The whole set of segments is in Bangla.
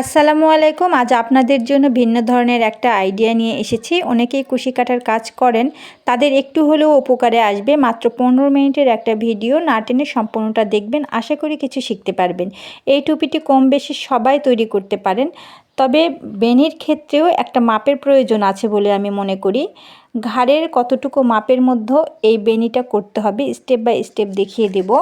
আসসালামু আলাইকুম। আজ আপনাদের জন্য ভিন্ন ধরনের একটা আইডিয়া নিয়ে এসেছি। অনেকেই কুশি কাটার কাজ করেন। তাদের একটু হলেও উপকারে আসবে। মাত্র পনেরো মিনিটের একটা ভিডিও না টেনে সম্পূর্ণটা দেখবেন। আশা করি কিছু শিখতে পারবেন। এই টুপিটি কম বেশি সবাই তৈরি করতে পারেন। তবে বেনির ক্ষেত্রেও একটা মাপের প্রয়োজন আছে বলে আমি মনে করি। ঘাড়ের কতটুকু মাপের মধ্যে এই বেনিটা করতে হবে। স্টেপ বাই স্টেপ দেখিয়ে দেবো।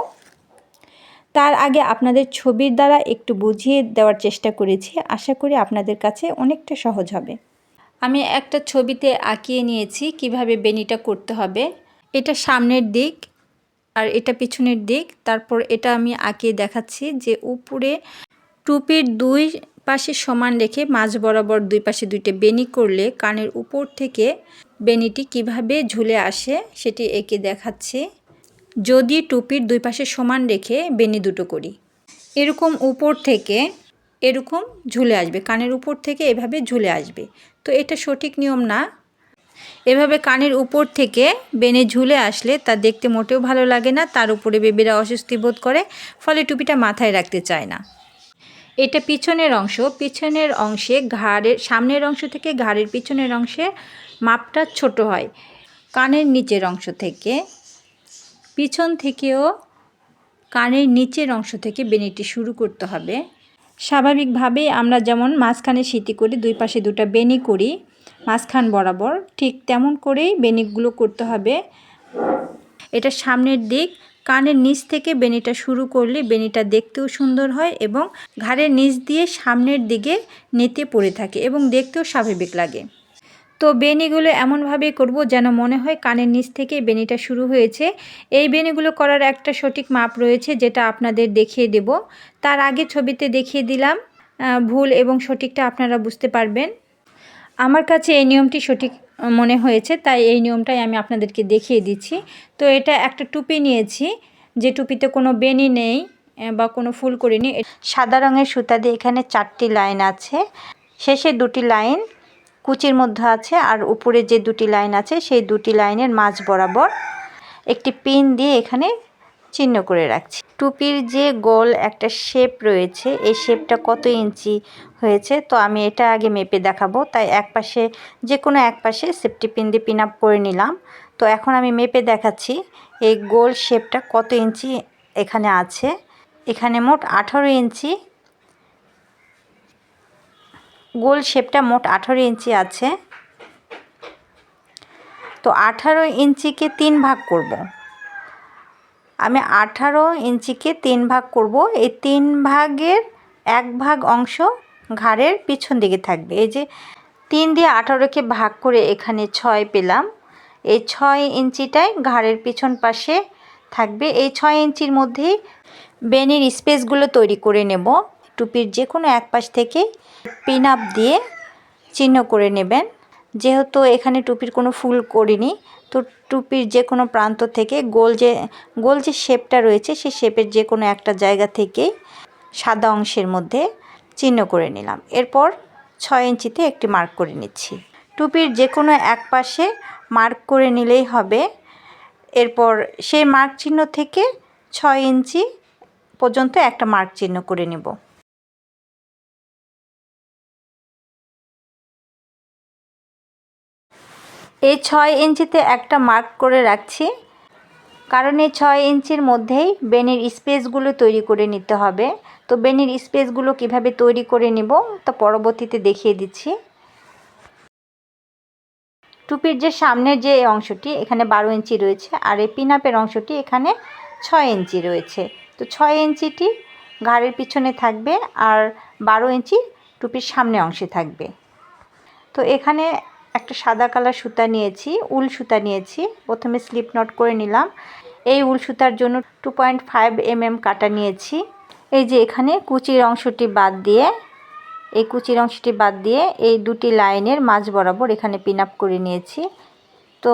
তার আগে আপনাদের ছবির দ্বারা একটু বুঝিয়ে দেওয়ার চেষ্টা করেছি। আশা করি আপনাদের কাছে অনেকটা সহজ হবে। আমি একটা ছবিতে আঁকিয়ে নিয়েছি কীভাবে বেনিটা করতে হবে। এটা সামনের দিক আর এটা পিছনের দিক। তারপর এটা আমি আঁকিয়ে দেখাচ্ছি যে উপরে টুপির দুই পাশে সমান রেখে মাঝ বরাবর দুই পাশে দুইটা বেনি করলে কানের উপর থেকে বেনিটি কীভাবে ঝুলে আসে সেটি এঁকে দেখাচ্ছি। যদি টুপির দুই পাশে সমান রেখে বেনি দুটো করি। এরকম উপর থেকে এরকম ঝুলে আসবে, কানের উপর থেকে এভাবে ঝুলে আসবে। তো এটা সঠিক নিয়ম না। এভাবে কানের উপর থেকে বেনে ঝুলে আসলে তা দেখতে মোটেও ভালো লাগে না, তার উপরে বেবিরা অস্বস্তি বোধ করে, ফলে টুপিটা মাথায় রাখতে চায় না। এটা পিছনের অংশ, পিছনের অংশে ঘাড়ের, সামনের অংশ থেকে ঘাড়ের পিছনের অংশে মাপটা ছোট হয়। কানের নিচের অংশ থেকে পিছন থেকেও কানের নিচের অংশ থেকে বেনিটি শুরু করতে হবে। স্বাভাবিকভাবেই আমরা যেমন মাঝখানে সিটি করি, দুই পাশে দুটা বেনি করি, মাঝখান বরাবর, ঠিক তেমন করেই বেনিগুলো করতে হবে। এটা সামনের দিক, কানের নিচ থেকে বেনিটা শুরু করলে বেনিটা দেখতেও সুন্দর হয় এবং ঘাড়ের নিচ দিয়ে সামনের দিকে নেতে পড়ে থাকে এবং দেখতেও স্বাভাবিক লাগে। তো বেনিগুলো এমনভাবে করব যেন মনে হয় কানের নিচ থেকে বেনিটা শুরু হয়েছে। এই বেনিগুলো করার একটা সঠিক মাপ রয়েছে যেটা আপনাদের দেখিয়ে দেব। তার আগে ছবিতে দেখিয়ে দিলাম ভুল এবং সঠিকটা আপনারা বুঝতে পারবেন। আমার কাছে এই নিয়মটি সঠিক মনে হয়েছে, তাই এই নিয়মটাই আমি আপনাদেরকে দেখিয়ে দিচ্ছি। তো এটা একটা টুপি নিয়েছি, যে টুপিতে কোনো বেনি নেই বা কোনো ফুল করিনি। সাদা রঙের সুতা দিয়ে এখানে চারটি লাইন আছে। শেষে দুটি লাইন কুচির মধ্যে আছে আর উপরে যে দুটি লাইন আছে, সেই দুটি লাইনের মাঝ বরাবর একটি পিন দিয়ে এখানে চিহ্ন করে রাখছি। টুপির যে গোল একটা শেপ রয়েছে, এই শেপটা কত ইঞ্চি হয়েছে, তো আমি এটা আগে মেপে দেখাবো। তাই এক পাশে, যে কোনো এক পাশে সেফটি পিন দিয়ে পিন আপ করে নিলাম। তো এখন আমি মেপে দেখাচ্ছি, এই গোল শেপটা কত ইঞ্চি এখানে আছে। এখানে মোট আঠারো ইঞ্চি গোল শেপটা মোট আঠারো ইঞ্চি আছে। তো আঠারো ইঞ্চিকে তিন ভাগ করব। আমি আঠারো ইঞ্চিকে তিন ভাগ করব। এই তিন ভাগের এক ভাগ অংশ ঘাড়ের পিছন দিকে থাকবে। এই যে তিন দিয়ে আঠারোকে ভাগ করে এখানে ছয় পেলাম। এই ছয় ইঞ্চিটাই ঘাড়ের পিছন পাশে থাকবে। এই ছয় ইঞ্চির মধ্যেই বেনির স্পেসগুলো তৈরি করে নেব। টুপির যে কোনো এক পাশ থেকে পিন আপ দিয়ে চিহ্ন করে নেবেন। যেহেতু এখানে টুপির কোনো ফুল করিনি, তো টুপির যে কোনো প্রান্ত থেকে গোল যে গোল যে শেপটা রয়েছে, সেই শেপের যে কোনো একটা জায়গা থেকে সাদা অংশের মধ্যে চিহ্ন করে নিলাম। এরপর ছয় ইঞ্চিতে একটি মার্ক করে নিচ্ছি। টুপির যে কোনো এক পাশে মার্ক করে নিলেই হবে। এরপর সেই মার্ক চিহ্ন থেকে ছয় ইঞ্চি পর্যন্ত একটা মার্ক চিহ্ন করে নেব। এই ছয় ইঞ্চিতে একটা মার্ক করে রাখছি। কারণ এই ছয় ইঞ্চির মধ্যেই বেনির স্পেসগুলো তৈরি করে নিতে হবে। তো বেনির স্পেসগুলো কীভাবে তৈরি করে নিব তা পরবর্তীতে দেখিয়ে দিচ্ছি। টুপির যে সামনের যে অংশটি, এখানে বারো ইঞ্চি রয়েছে। আর এই পিনাপের অংশটি এখানে ছয় ইঞ্চি রয়েছে। তো ছয় ইঞ্চিটি ঘাড়ের পিছনে থাকবে আর বারো ইঞ্চি টুপির সামনে অংশে থাকবে। তো এখানে একটা সাদা কালার সুতা নিয়েছি, উল সুতা নিয়েছি। প্রথমে স্লিপ নট করে নিলাম। এই উল সুতার জন্য টু পয়েন্ট ফাইভ কাটা নিয়েছি। এই যে এখানে কুচির অংশটি বাদ দিয়ে, এই কুচির অংশটি বাদ দিয়ে এই দুটি লাইনের মাঝ বরাবর এখানে পিন আপ করে নিয়েছি। তো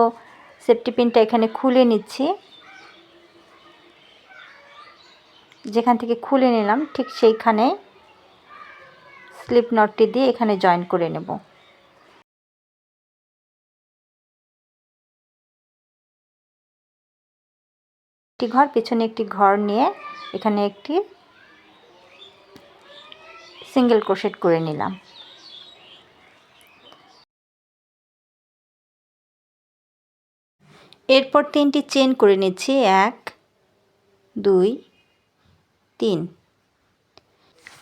সেফটি পিনটা এখানে খুলে নিচ্ছি। যেখান থেকে খুলে নিলাম, ঠিক সেইখানে স্লিপ নটটি দিয়ে এখানে জয়েন করে নেব। একটি ঘর, পেছনে একটি ঘর নিয়ে এখানে একটি সিঙ্গেল ক্রোশেট করে নিলাম। এরপর তিনটি চেন করে নিচ্ছি, এক, দুই, তিন।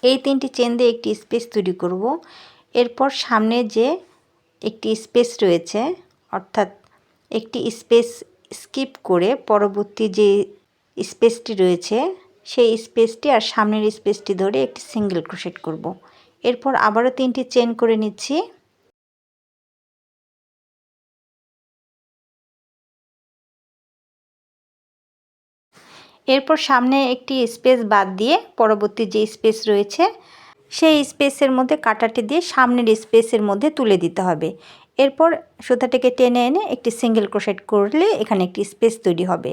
এই তিনটি চেন দিয়ে একটি স্পেস তৈরি করব। এরপর সামনে যে একটি স্পেস রয়েছে, অর্থাৎ একটি স্পেস স্কিপ করে পরবর্তী যে স্পেসটি রয়েছে, সেই স্পেসটি আর সামনের স্পেসটি ধরে একটি সিঙ্গেল ক্রোশেট করব। এরপর আবারও তিনটি চেন করে নিচ্ছি এরপর সামনে একটি স্পেস বাদ দিয়ে পরবর্তী যে স্পেস রয়েছে, সেই স্পেসের মধ্যে কাটাটি দিয়ে সামনের স্পেসের মধ্যে তুলে দিতে হবে এরপর সুতাটিকে টেনে এনে একটি সিঙ্গেল ক্রোশেট করলে এখানে একটি স্পেস তৈরি হবে।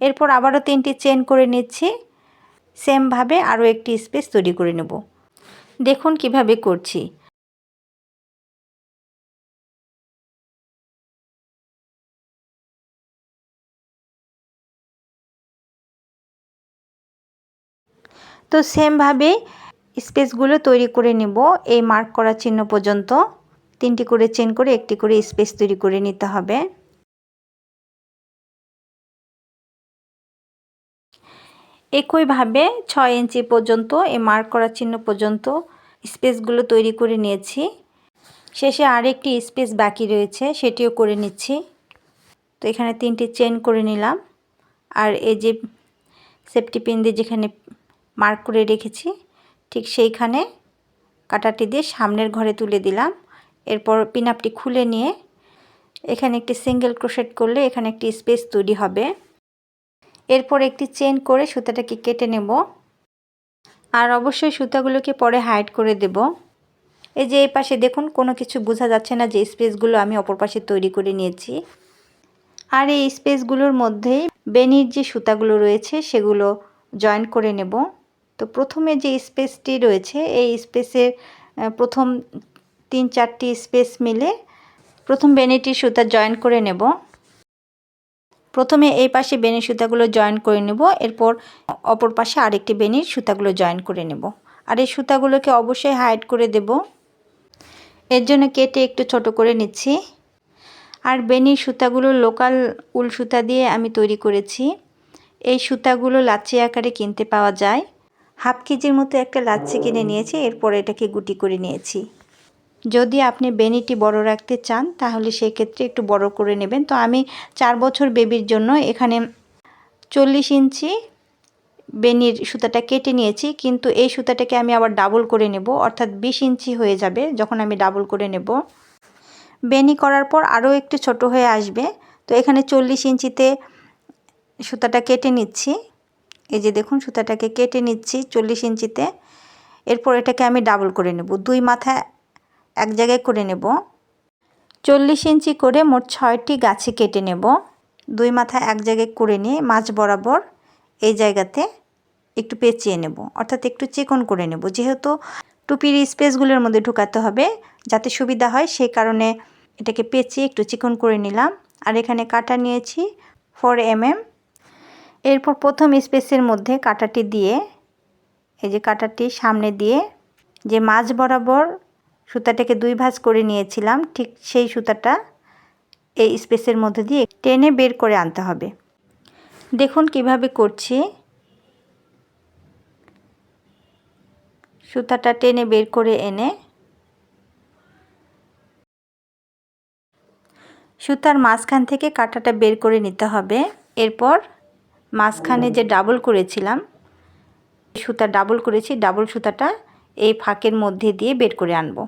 এরপর আবারও তিনটি চেন করে নিচ্ছি। সেমভাবে আরও একটি স্পেস তৈরি করে নেব। দেখুন কীভাবে করছি। তো সেমভাবে স্পেসগুলো তৈরি করে নেব। এই মার্ক করা চিহ্ন পর্যন্ত। তিনটি করে চেন করে একটি করে স্পেস তৈরি করে নিতে হবে। একইভাবে ছয় ইঞ্চি পর্যন্ত, এই মার্ক করা চিহ্ন পর্যন্ত স্পেসগুলো তৈরি করে নিয়েছি। শেষে আরেকটি স্পেস বাকি রয়েছে, সেটিও করে নিচ্ছি। তো এখানে তিনটি চেন করে নিলাম। আর এই যে সেফটি পিন দিয়ে যেখানে মার্ক করে রেখেছি, ঠিক সেইখানে কাটাটি দিয়ে সামনের ঘরে তুলে দিলাম। এরপর পিনআপটি খুলে নিয়ে এখানে একটি সিঙ্গেল ক্রোশেট করলে এখানে একটি স্পেস তৈরি হবে। এরপর একটি চেন করে সুতাটাকে কেটে নেব। আর অবশ্যই সুতাগুলোকে পরে হাইড করে দেব। এই যে এই পাশে দেখুন, কোনো কিছু বোঝা যাচ্ছে না যে স্পেসগুলো আমি অপর পাশে তৈরি করে নিয়েছি। আর এই স্পেসগুলোর মধ্যেই বেনির যে সুতাগুলো রয়েছে, সেগুলো জয়েন করে নেব। তো প্রথমে যে স্পেসটি রয়েছে, এই স্পেসের প্রথম তিন চারটি স্পেস মিলে প্রথম বেনিটির সুতা জয়েন করে নেব। প্রথমে এই পাশে বেনির সুতাগুলো জয়েন করে নেব, এরপর অপর পাশে আরেকটি বেনির সুতাগুলো জয়েন করে নেব। আর এই সুতাগুলোকে অবশ্যই হাইড করে দেব। এর জন্য কেটে একটু ছোট করে নিচ্ছি। আর বেনির সুতাগুলো লোকাল উল সুতা দিয়ে আমি তৈরি করেছি। এই সুতাগুলো লাচ্ছি আকারে কিনতে পাওয়া যায়। হাফ কেজির মতো একটা লাচ্ছি কিনে নিয়েছি, এরপর এটাকে গুটি করে নিয়েছি। যদি আপনি বেনিটি বড় রাখতে চান, তাহলে সেক্ষেত্রে একটু বড় করে নেবেন। তো আমি চার বছর বেবির জন্য এখানে চল্লিশ ইঞ্চি বেনির সুতাটা কেটে নিয়েছি, কিন্তু এই সুতাটাকে আমি আবার ডাবল করে নেব, অর্থাৎ বিশ ইঞ্চি হয়ে যাবে যখন আমি ডাবল করে নেব। বেনি করার পর আরও একটু ছোট হয়ে আসবে। তো এখানে চল্লিশ ইঞ্চিতে সুতাটা কেটে নিচ্ছি। এই যে দেখুন, সুতাটাকে কেটে নিচ্ছি চল্লিশ ইঞ্চিতে। এরপর এটাকে আমি ডাবল করে নেব। দুই মাথা এক জায়গায় করে নেব। চল্লিশ ইঞ্চি করে মোট ছয়টি গাছে কেটে নেব। দুই মাথা এক জায়গায় করে নিয়ে মাছ বরাবর এই জায়গাতে একটু পেঁচিয়ে নেব। অর্থাৎ একটু চিকন করে নেব। যেহেতু টুপির স্পেসগুলোর মধ্যে ঢুকাতে হবে, যাতে সুবিধা হয়, সেই কারণে এটাকে পেঁচিয়ে একটু চিকন করে নিলাম। আর এখানে কাটা নিয়েছি ফোর এম এম এরপর প্রথম স্পেসের মধ্যে কাটাটি দিয়ে, এই যে কাটাটি সামনে দিয়ে, যে মাঝ বরাবর সুতাটাকে দুই ভাঁজ করে নিয়েছিলাম, ঠিক সেই সুতাটা এই স্পেসের মধ্যে দিয়ে টেনে বের করে আনতে হবে। দেখুন কীভাবে করছি। সুতাটা টেনে বের করে এনে সুতার মাঝখান থেকে কাঁটাটা বের করে নিতে হবে। এরপর মাঝখানে যে ডাবল করেছিলাম, সুতা ডাবল করেছি, ডাবল সুতাটা এই ফাঁকের মধ্যে দিয়ে বের করে আনব।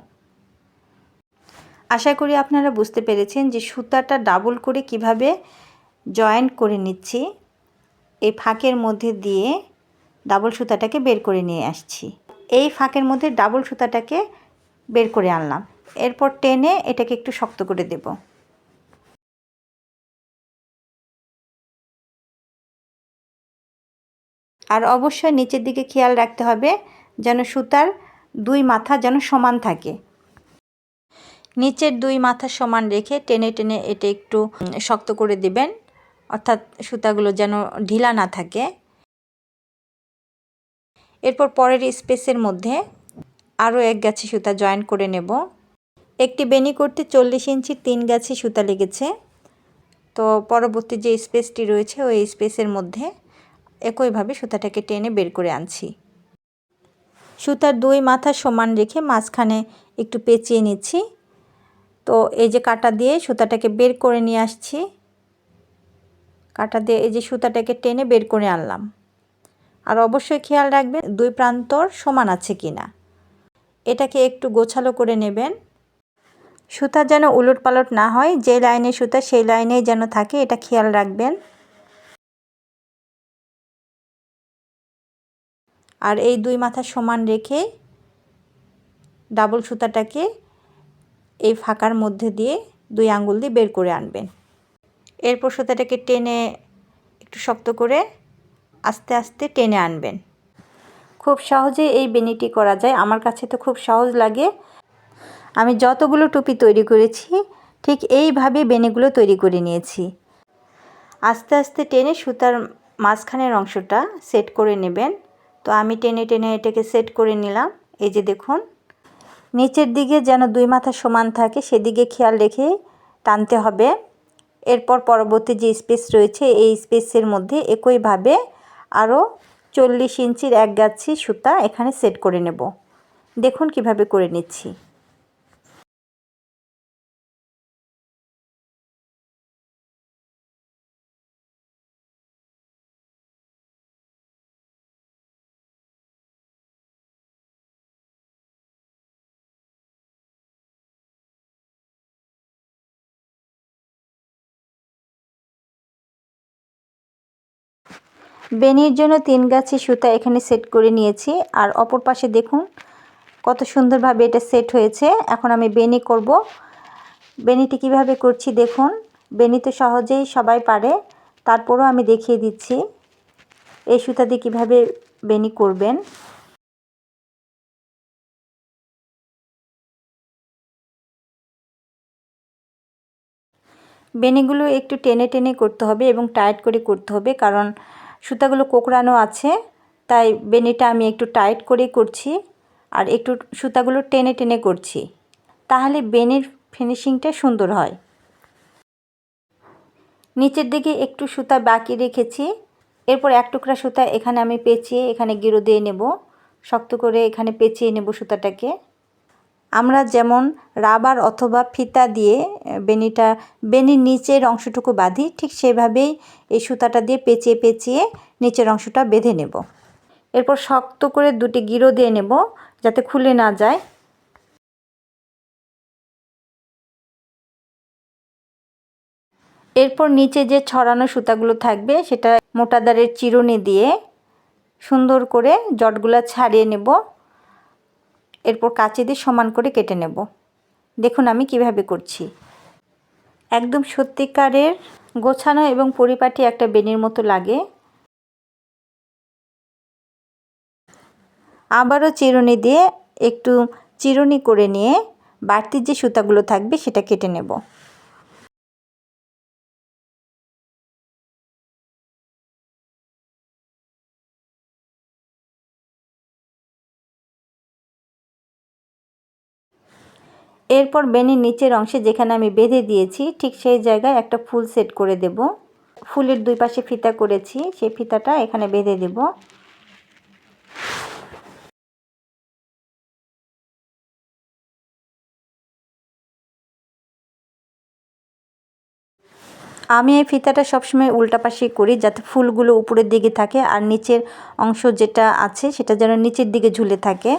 আশা করি আপনারা বুঝতে পেরেছেন যে সুতাটা ডাবল করে কীভাবে জয়েন্ট করে নিচ্ছি। এই ফাঁকের মধ্যে দিয়ে ডাবল সুতাটাকে বের করে নিয়ে আসছি। এই ফাঁকের মধ্যে ডাবল সুতাটাকে বের করে আনলাম। এরপর টেনে এটাকে একটু শক্ত করে দেবো। আর অবশ্যই নিচের দিকে খেয়াল রাখতে হবে যেন সুতার দুই মাথা যেন সমান থাকে। নিচের দুই মাথা সমান রেখে টেনে টেনে এটা একটু শক্ত করে দিবেন। অর্থাৎ সুতাগুলো যেন ঢিলা না থাকে। এরপর পরের স্পেসের মধ্যে আরও এক গাছি সুতা জয়েন করে নেব। একটি বেনি করতে চল্লিশ ইঞ্চির তিন গাছি সুতা লেগেছে। তো পরবর্তী যে স্পেসটি রয়েছে, ওই স্পেসের মধ্যে একইভাবে সুতাটাকে টেনে বের করে আনছি। সুতার দুই মাথা সমান রেখে মাঝখানে একটু পেঁচিয়ে নিচ্ছি। তো এই যে কাটা দিয়ে সুতাটাকে বের করে নিয়ে আসছি। কাটা দিয়ে এই যে সুতাটাকে টেনে বের করে আনলাম। আর অবশ্যই খেয়াল রাখবেন, দুই প্রান্তর সমান আছে কি না এটাকে একটু গোছালো করে নেবেন। সুতা যেন উলট পালট না হয়, যে লাইনে সুতা সেই লাইনেই যেন থাকে, এটা খেয়াল রাখবেন। আর এই দুই মাথা সমান রেখে ডাবল সুতাটাকে এই ফাঁকার মধ্যে দিয়ে দুই আঙ্গুল দিয়ে বের করে আনবেন। এরপর সুতাটাকে টেনে একটু শক্ত করে আস্তে আস্তে টেনে আনবেন। খুব সহজে এই বেনিটি করা যায়। আমার কাছে তো খুব সহজ লাগে। আমি যতগুলো টুপি তৈরি করেছি, ঠিক এইভাবে বেনিগুলো তৈরি করে নিয়েছি। আস্তে আস্তে টেনে সুতার মাঝখানের অংশটা সেট করে নেবেন। তো আমি টেনে টেনে এটাকে সেট করে নিলাম। এই যে দেখুন নিচের দিকে যেন দুই মাথা সমান থাকে, সেদিকে খেয়াল রেখে টানতে হবে। এরপর পরবর্তী যে স্পেস রয়েছে, এই স্পেসের মধ্যে একইভাবে আরও চল্লিশ ইঞ্চির এক গাছি সুতা এখানে সেট করে নেব। দেখুন কীভাবে করে নিচ্ছি। বেনির জন্য তিন গাছি সুতা এখানে সেট করে নিয়েছি। আর অপর পাশে দেখুন, কত সুন্দরভাবে এটা সেট হয়েছে। এখন আমি বেনি করব। বেনিটি কীভাবে করছি দেখুন। বেনি তো সহজেই সবাই পারে। তারপরও আমি দেখিয়ে দিচ্ছি এই সুতা দিয়ে কীভাবে বেনি করবেন। বেনিগুলো একটু টেনে টেনে করতে হবে এবং টাইট করে করতে হবে, কারণ সুতাগুলো কোকড়ানো আছে, তাই বেনিটা আমি একটু টাইট করে করছি আর একটু সুতাগুলো টেনে টেনে করছি। তাহলে বেনির ফিনিশিংটা সুন্দর হয়। নিচের দিকে একটু সুতা বাকি রেখেছি। এরপর এক টুকরা সুতা এখানে আমি পেঁচিয়ে এখানে গিরো দিয়ে নেব। শক্ত করে এখানে পেঁচিয়ে নেব সুতাটাকে। আমরা যেমন রাবার অথবা ফিতা দিয়ে বেনিটা, বেনির নিচের অংশটুকু বাঁধি, ঠিক সেভাবেই এই সুতাটা দিয়ে পেঁচিয়ে পেঁচিয়ে নিচের অংশটা বেঁধে নেব। এরপর শক্ত করে দুটি গিরো দিয়ে নেব যাতে খুলে না যায়। এরপর নিচে যে ছড়ানো সুতাগুলো থাকবে, সেটা মোটাদারের চিরুনি দিয়ে সুন্দর করে জটগুলো ছাড়িয়ে নেব। এরপর কাঁচি দিয়ে সমান করে কেটে নেব। দেখুন আমি কীভাবে করছি। একদম সত্যিকারের গোছানো এবং পরিপাটি একটা বেনির মতো লাগে। আবারও চিরুনি দিয়ে একটু চিরুনি করে নিয়ে বাড়তির যে সুতাগুলো থাকবে সেটা কেটে নেব। এরপর বেনির নিচের অংশে যেখানে আমি বেঁধে দিয়েছি, ঠিক সেই জায়গায় একটা ফুল সেট করে দেব। ফুলের দুই পাশে ফিতা করেছি, সেই ফিতাটা এখানে বেঁধে দেব। আমি এই ফিতাটা সবসময় উল্টা পাশে করি যাতে ফুলগুলো উপরের দিকে থাকে আর নিচের অংশ যেটা আছে সেটা যেন নিচের দিকে ঝুলে থাকে।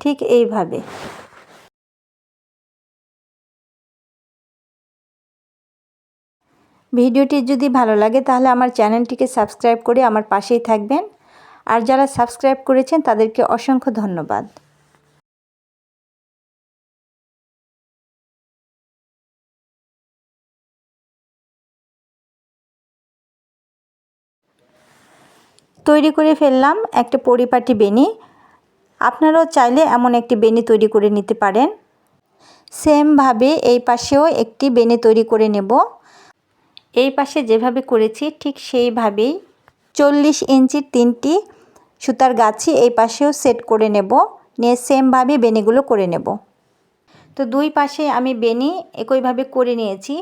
ঠিক এইভাবে। ভিডিওটি যদি ভালো লাগে তাহলে আমার চ্যানেলটিকে সাবস্ক্রাইব করে আমার পাশেই থাকবেন। আর যারা সাবস্ক্রাইব করেছেন তাদেরকে অসংখ্য ধন্যবাদ। তৈরি করে ফেললাম একটা পরিপাটি বেনি। আপনারাও চাইলে এমন একটি বেনি তৈরি করে নিতে পারেন। সেমভাবে এই পাশেও একটি বেনি তৈরি করে নেব। এই পাশে যেভাবে করেছি, ঠিক সেইভাবেই চল্লিশ ইঞ্চির তিনটি সুতার গাছি এই পাশেও সেট করে নেব। নিয়ে সেমভাবে বেনিগুলো করে নেব। তো দুই পাশে আমি বেনি একইভাবে করে নিয়েছি।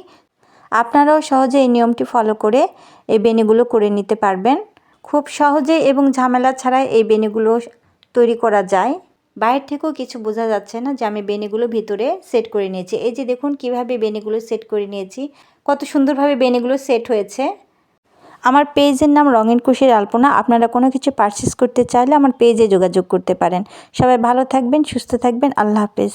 আপনারাও সহজে এই নিয়মটি ফলো করে এই বেনিগুলো করে নিতে পারবেন। খুব সহজে এবং ঝামেলা ছাড়াই এই বেনিগুলো তৈরি করা যায়। বাইরে থেকেও কিছু বোঝা যাচ্ছে না যে আমি বেনিগুলো ভিতরে সেট করে নিয়েছি। এই যে দেখুন কীভাবে বেনিগুলো সেট করে নিয়েছি। কত সুন্দরভাবে বেনেগুলো সেট হয়েছে। আমার পেজের নাম রঙিন কুশের আলপনা। আপনারা কোনো কিছু পারচেস করতে চাইলে আমার পেজে যোগাযোগ করতে পারেন। সবাই ভালো থাকবেন, সুস্থ থাকবেন। আল্লাহ হাফেজ।